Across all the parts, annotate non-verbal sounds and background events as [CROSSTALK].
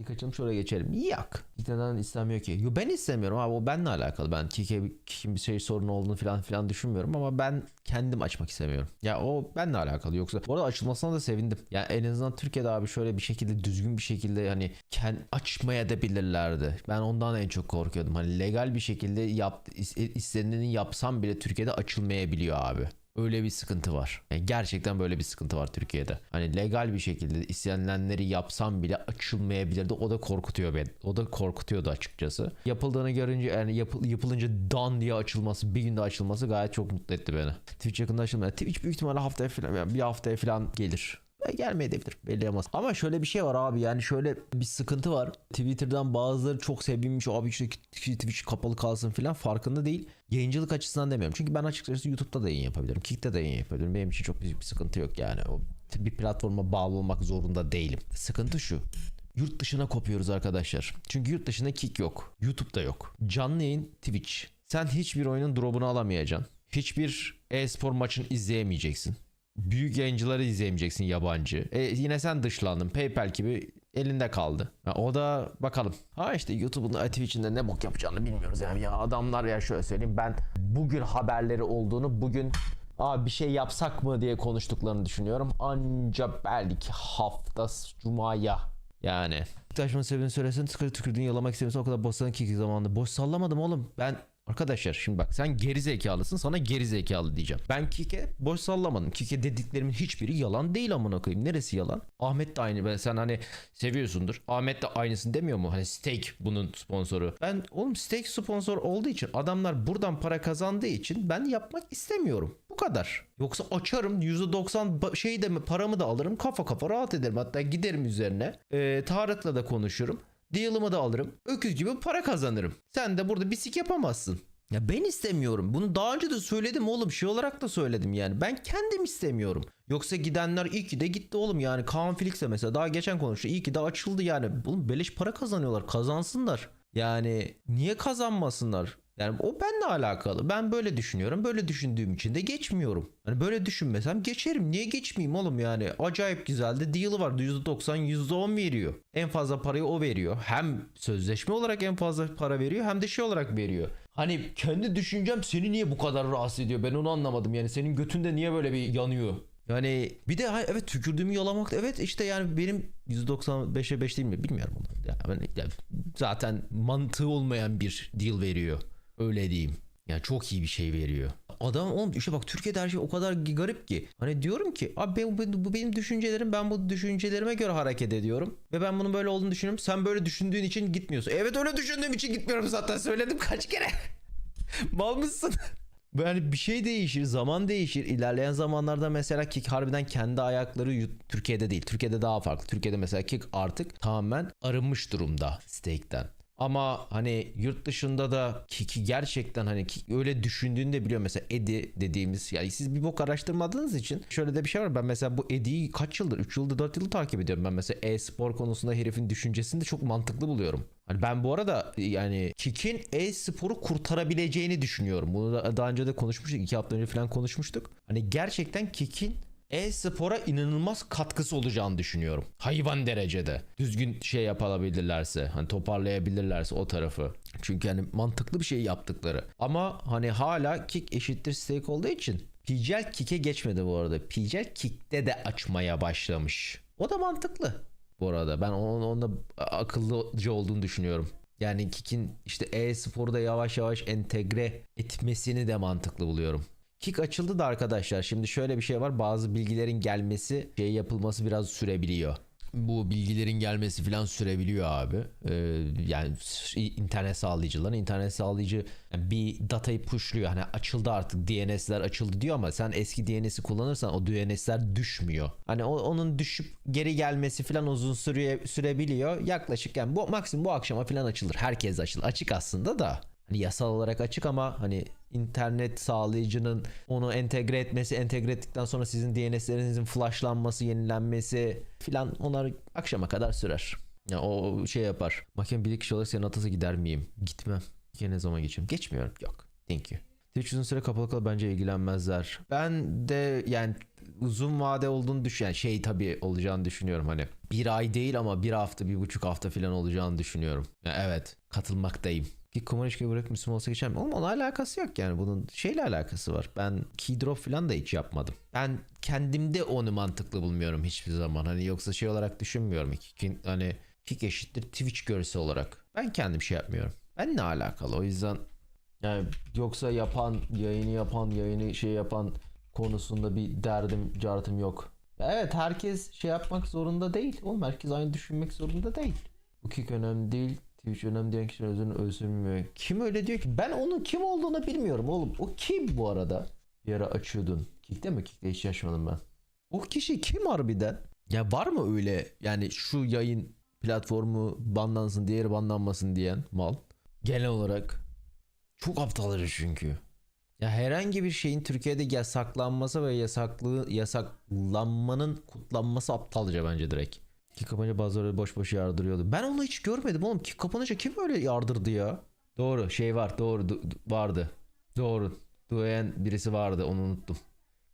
İlk açılmış oraya geçelim. Yok. İlk istemiyor ki? Yo, ben istemiyorum abi o benimle alakalı. Ben Kike Kike'in bir şey sorunu olduğunu falan filan düşünmüyorum ama ben kendim açmak istemiyorum. Ya o benimle alakalı yoksa. Bu arada açılmasına da sevindim. Yani en azından Türkiye'de abi şöyle bir şekilde düzgün bir şekilde hani kend, açmaya da bilirlerdi. Ben ondan en çok korkuyordum. Hani legal bir şekilde yap, is- istenileni yapsam bile Türkiye'de açılmayabiliyor abi. Öyle bir sıkıntı var. Yani gerçekten böyle bir sıkıntı var Türkiye'de. Hani legal bir şekilde istenilenleri yapsam bile açılmayabilirdi. O da korkutuyor beni. O da korkutuyordu açıkçası. Yapıldığını görünce yani yapıl, yapılınca dan diye açılması, bir günde açılması gayet çok mutlu etti beni. Twitch yakında açılmıyor. Twitch büyük ihtimalle haftaya falan yani bir haftaya falan gelir. E, Gelmeyebilir belli olmaz. Ama şöyle bir şey var abi yani şöyle bir sıkıntı var. Twitter'dan bazıları çok sevinmiş abi işte Twitch kapalı kalsın filan farkında değil. Yayıncılık açısından demiyorum. Çünkü ben açıkçası YouTube'da da yayın yapabilirim. Kick'te de yayın yapabilirim. Benim için çok büyük bir sıkıntı yok yani. O bir platforma bağlı olmak zorunda değilim. Sıkıntı şu. Yurt dışına kopuyoruz arkadaşlar. Çünkü yurt dışında kick yok. YouTube'da yok. Canlı yayın Twitch. Sen hiçbir oyunun drop'unu alamayacaksın. Hiçbir e-spor maçını izleyemeyeceksin. Büyük yayıncıları izleyemeyeceksin yabancı. E, yine sen dışlandın. PayPal gibi elinde kaldı. Ha, o da bakalım. Ha işte YouTube'un e, Twitch'in de ne bok yapacağını bilmiyoruz yani. Ya adamlar ya şöyle söyleyeyim ben bugün haberleri olduğunu bugün Aa bir şey yapsak mı diye konuştuklarını düşünüyorum. Anca belki hafta cumaya yani. Taşmanın sebebini söylesin tıkır tıkırdın yalamak istemiyorsan o kadar boşsan ki zamanında. Boş sallamadım oğlum. Ben Arkadaşlar şimdi bak sen geri zekalısın sana geri zekalı diyeceğim. Ben Kike boş sallamadım. Kike dediklerimin hiçbiri yalan değil amına koyayım. Neresi yalan? Ahmet de aynı. Ben sen hani seviyorsundur. Ahmet de aynısını demiyor mu? Hani Steak bunun sponsoru. Ben oğlum Steak sponsor olduğu için adamlar buradan para kazandığı için ben yapmak istemiyorum. Bu kadar. Yoksa açarım %90 ba- şey de mi paramı da alırım kafa kafa rahat ederim. Hatta giderim üzerine. Ee, Tarık'la da konuşurum. Deal'ımı da alırım. Öküz gibi para kazanırım. Sen de burada bisik yapamazsın. Ya ben istemiyorum. Bunu daha önce de söyledim oğlum. Şey olarak da söyledim yani. Ben kendim istemiyorum. Yoksa gidenler iyi ki de gitti oğlum yani. Kaan Felix'e mesela daha geçen konuştu. İyi ki de açıldı yani. Oğlum beleş para kazanıyorlar. Kazansınlar. Yani niye kazanmasınlar? Yani o benimle alakalı. Ben böyle düşünüyorum. Böyle düşündüğüm için de geçmiyorum. Hani böyle düşünmesem geçerim. Niye geçmeyeyim oğlum yani? Acayip güzeldi. Deal'ı var. %90, %10 veriyor. En fazla parayı o veriyor. Hem sözleşme olarak en fazla para veriyor hem de şey olarak veriyor. Hani kendi düşüncem seni niye bu kadar rahatsız ediyor? Ben onu anlamadım. Yani senin götünde niye böyle bir yanıyor? Yani bir de evet tükürdüğümü yalamak evet işte yani benim %95'e 5 değil mi bilmiyorum onu. Ya ben- ya zaten mantığı olmayan bir deal veriyor. Öyle diyeyim. Yani çok iyi bir şey veriyor. Adam oğlum işte bak Türkiye'de her şey o kadar garip ki. Hani diyorum ki abi bu, bu benim düşüncelerim ben bu düşüncelerime göre hareket ediyorum. Ve ben bunun böyle olduğunu düşünüyorum. Sen böyle düşündüğün için gitmiyorsun. Evet öyle düşündüğüm için gitmiyorum zaten söyledim kaç kere. [LAUGHS] Mal mısın? Yani bir şey değişir, zaman değişir. İlerleyen zamanlarda mesela Kick harbiden kendi ayakları Türkiye'de değil. Türkiye'de daha farklı. Türkiye'de mesela Kick artık tamamen arınmış durumda Stake'den. Ama hani yurt dışında da Kick'i gerçekten hani Kick öyle düşündüğünü de biliyor. Mesela Edi dediğimiz yani siz bir bok araştırmadığınız için şöyle de bir şey var. Ben mesela bu Edi'yi kaç yıldır 3 yıldır 4 yıldır takip ediyorum. Ben mesela e-spor konusunda herifin düşüncesini de çok mantıklı buluyorum. Hani ben bu arada yani Kick'in e-sporu kurtarabileceğini düşünüyorum. Bunu da daha önce de konuşmuştuk. 2 hafta önce falan konuşmuştuk. Hani gerçekten Kick'in e-spora inanılmaz katkısı olacağını düşünüyorum. Hayvan derecede. Düzgün şey yapabilirlerse, hani toparlayabilirlerse o tarafı. Çünkü hani mantıklı bir şey yaptıkları. Ama hani hala kick eşittir stake olduğu için PGL kick'e geçmedi bu arada. PGL kick'te de açmaya başlamış. O da mantıklı bu arada. Ben onun, onda akıllıca olduğunu düşünüyorum. Yani Kick'in işte e-sporu da yavaş yavaş entegre etmesini de mantıklı buluyorum. Kick açıldı da arkadaşlar şimdi şöyle bir şey var bazı bilgilerin gelmesi şey yapılması biraz sürebiliyor. Bu bilgilerin gelmesi falan sürebiliyor abi. Ee, yani internet sağlayıcıların internet sağlayıcı yani bir datayı pushluyor. Hani açıldı artık DNS'ler açıldı diyor ama sen eski DNS'i kullanırsan o DNS'ler düşmüyor. Hani o- onun düşüp geri gelmesi falan uzun süre, sürebiliyor. Yaklaşık yani bu maksimum bu akşama falan açılır. Herkes açılır. Açık aslında da hani yasal olarak açık ama hani internet sağlayıcının onu entegre etmesi, entegre ettikten sonra sizin DNS'lerinizin flashlanması, yenilenmesi filan onlar akşama kadar sürer. Ya o şey yapar. Mahkeme bir kişi olarak senin atası gider miyim? Gitmem. Yine ne zaman geçiyorum? Geçmiyorum. Yok. Thank you. Hiç uzun süre kapalı kalıp bence ilgilenmezler. Ben de yani uzun vade olduğunu düşün yani şey tabii olacağını düşünüyorum hani. Bir ay değil ama bir hafta, bir buçuk hafta falan olacağını düşünüyorum. Yani evet katılmaktayım. Ki Komanişke'yi bırakıp Müslüman olsa geçer mi? Oğlum onunla alakası yok yani. Bunun şeyle alakası var. Ben keydrop falan da hiç yapmadım. Ben kendimde onu mantıklı bulmuyorum hiçbir zaman. Hani yoksa şey olarak düşünmüyorum. Hani kick eşittir Twitch görsel olarak. Ben kendim şey yapmıyorum. Ben ne alakalı o yüzden yani yoksa yapan, yayını yapan, yayını şey yapan konusunda bir derdim, cartım yok. Evet herkes şey yapmak zorunda değil. Oğlum herkes aynı düşünmek zorunda değil. Bu kick önemli değil. Twitch önemli diyen kişiler özünü özürmüyor. Kim öyle diyor ki? Ben onun kim olduğunu bilmiyorum oğlum. O kim bu arada? Bir ara açıyordun. Kick'te mi? Kick'te hiç yaşmadım ben. O kişi kim harbiden? Ya var mı öyle yani şu yayın platformu banlansın diğeri banlanmasın diyen mal? Genel olarak. Çok aptalları çünkü. Ya herhangi bir şeyin Türkiye'de yasaklanması ve yasaklı yasaklanmanın kutlanması aptalca bence direkt. Ki kapanınca bazıları boş boş yardırıyordu. Ben onu hiç görmedim oğlum. Ki kapanınca kim öyle yardırdı ya? Doğru şey var doğru du- vardı. Doğru. Duyan birisi vardı onu unuttum.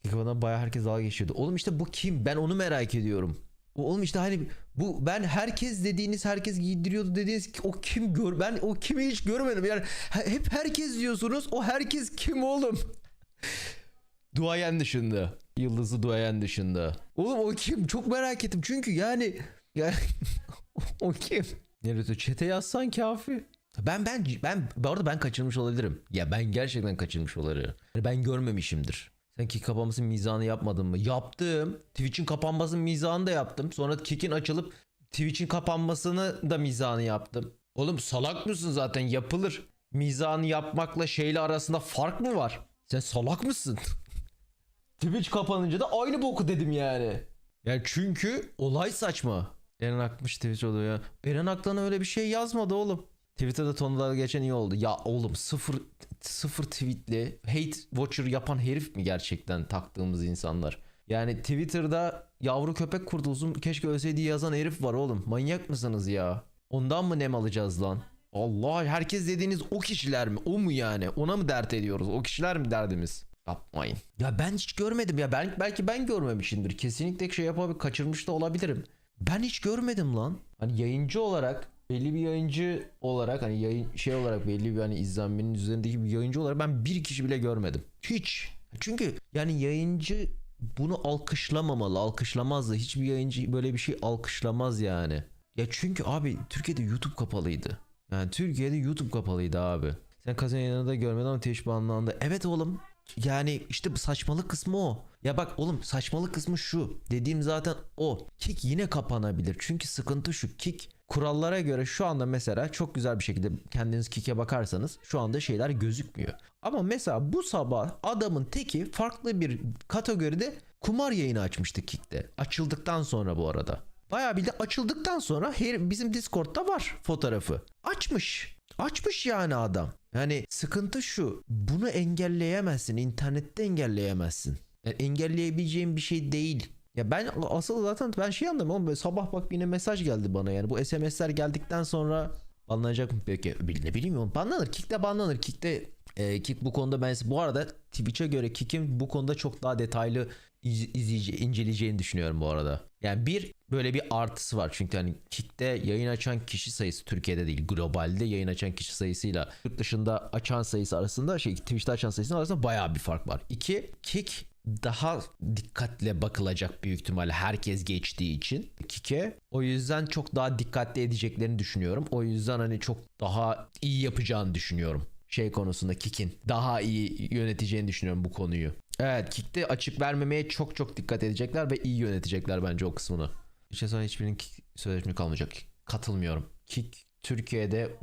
Ki kapanınca bayağı herkes dalga geçiyordu. Oğlum işte bu kim? Ben onu merak ediyorum. Oğlum işte hani bu ben herkes dediğiniz herkes giydiriyordu dediğiniz o kim gör ben o kimi hiç görmedim yani he- hep herkes diyorsunuz o herkes kim oğlum [LAUGHS] Duayen dışında yıldızı duayen dışında oğlum o kim çok merak ettim çünkü yani yani [LAUGHS] o kim Nerede çete yazsan kafi ben ben ben bu arada ben kaçırmış olabilirim ya ben gerçekten kaçırmış olabilirim ben görmemişimdir sen kick kapanmasının mizahını yapmadın mı? Yaptım. Twitch'in kapanmasının mizahını da yaptım. Sonra kick'in açılıp Twitch'in kapanmasını da mizahını yaptım. Oğlum salak mısın zaten yapılır. Mizahını yapmakla şeyle arasında fark mı var? Sen salak mısın? [LAUGHS] Twitch kapanınca da aynı boku dedim yani. Yani çünkü olay saçma. Eren Akmış Twitch oluyor ya. Eren Aktan'a öyle bir şey yazmadı oğlum. Twitter'da tonlar geçen iyi oldu. Ya oğlum sıfır sıfır tweetli hate watcher yapan herif mi gerçekten taktığımız insanlar? Yani Twitter'da yavru köpek kurdu uzun keşke ölseydi yazan herif var oğlum. Manyak mısınız ya? Ondan mı nem alacağız lan? Allah herkes dediğiniz o kişiler mi? O mu yani? Ona mı dert ediyoruz? O kişiler mi derdimiz? Yapmayın. Ya ben hiç görmedim ya. Ben belki ben görmemişimdir. Kesinlikle şey yapabilir, kaçırmış da olabilirim. Ben hiç görmedim lan. Hani yayıncı olarak belli bir yayıncı olarak hani yayın şey olarak belli bir hani izlenmenin üzerindeki bir yayıncı olarak ben bir kişi bile görmedim. Hiç. Çünkü yani yayıncı bunu alkışlamamalı, alkışlamaz da hiçbir yayıncı böyle bir şey alkışlamaz yani. Ya çünkü abi Türkiye'de YouTube kapalıydı. Yani Türkiye'de YouTube kapalıydı abi. Sen kazan yanında görmedin ama Twitch banlandı. Evet oğlum. Yani işte bu saçmalık kısmı o. Ya bak oğlum saçmalık kısmı şu. Dediğim zaten o. Kick yine kapanabilir. Çünkü sıkıntı şu. Kick kurallara göre şu anda mesela çok güzel bir şekilde kendiniz Kick'e bakarsanız şu anda şeyler gözükmüyor. Ama mesela bu sabah adamın teki farklı bir kategoride kumar yayını açmıştı Kick'te. Açıldıktan sonra bu arada. Bayağı bir de açıldıktan sonra her, bizim Discord'da var fotoğrafı. Açmış. Açmış yani adam. Yani sıkıntı şu. Bunu engelleyemezsin. İnternette engelleyemezsin. Yani engelleyebileceğin bir şey değil. Ya ben asıl zaten ben şey anladım böyle sabah bak yine mesaj geldi bana yani bu SMS'ler geldikten sonra banlanacak mı peki ne bileyim oğlum banlanır Kick'te banlanır Kick'te e, Kick bu konuda ben bu arada Twitch'e göre Kick'in bu konuda çok daha detaylı iz, izleyece, inceleyeceğini düşünüyorum bu arada. Yani bir böyle bir artısı var çünkü hani Kick'te yayın açan kişi sayısı Türkiye'de değil globalde yayın açan kişi sayısıyla yurt dışında açan sayısı arasında şey Twitch'te açan sayısının arasında bayağı bir fark var. İki Kick daha dikkatle bakılacak büyük ihtimalle herkes geçtiği için Kike. O yüzden çok daha dikkatli edeceklerini düşünüyorum. O yüzden hani çok daha iyi yapacağını düşünüyorum. Şey konusunda Kik'in daha iyi yöneteceğini düşünüyorum bu konuyu. Evet Kik'te açık vermemeye çok çok dikkat edecekler ve iyi yönetecekler bence o kısmını. İşte sonra hiçbirinin sözleşme kalmayacak. Katılmıyorum. Kik Türkiye'de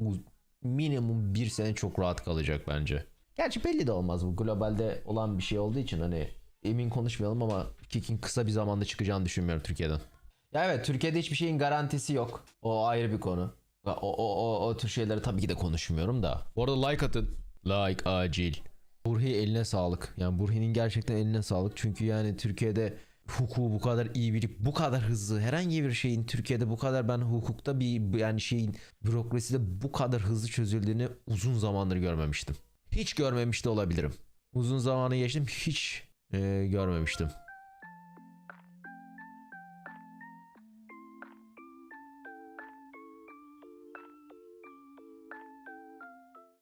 minimum bir sene çok rahat kalacak bence. Gerçi belli de olmaz bu globalde olan bir şey olduğu için hani emin konuşmayalım ama Kick'in kısa bir zamanda çıkacağını düşünmüyorum Türkiye'den. Ya evet Türkiye'de hiçbir şeyin garantisi yok. O ayrı bir konu. O, o, o, o tür şeyleri tabii ki de konuşmuyorum da. Bu arada like atın. Like acil. Burhi eline sağlık. Yani Burhi'nin gerçekten eline sağlık. Çünkü yani Türkiye'de hukuku bu kadar iyi bilip bu kadar hızlı herhangi bir şeyin Türkiye'de bu kadar ben hukukta bir yani şeyin bürokraside bu kadar hızlı çözüldüğünü uzun zamandır görmemiştim. Hiç görmemiş de olabilirim. Uzun zamanı geçtim hiç e, görmemiştim.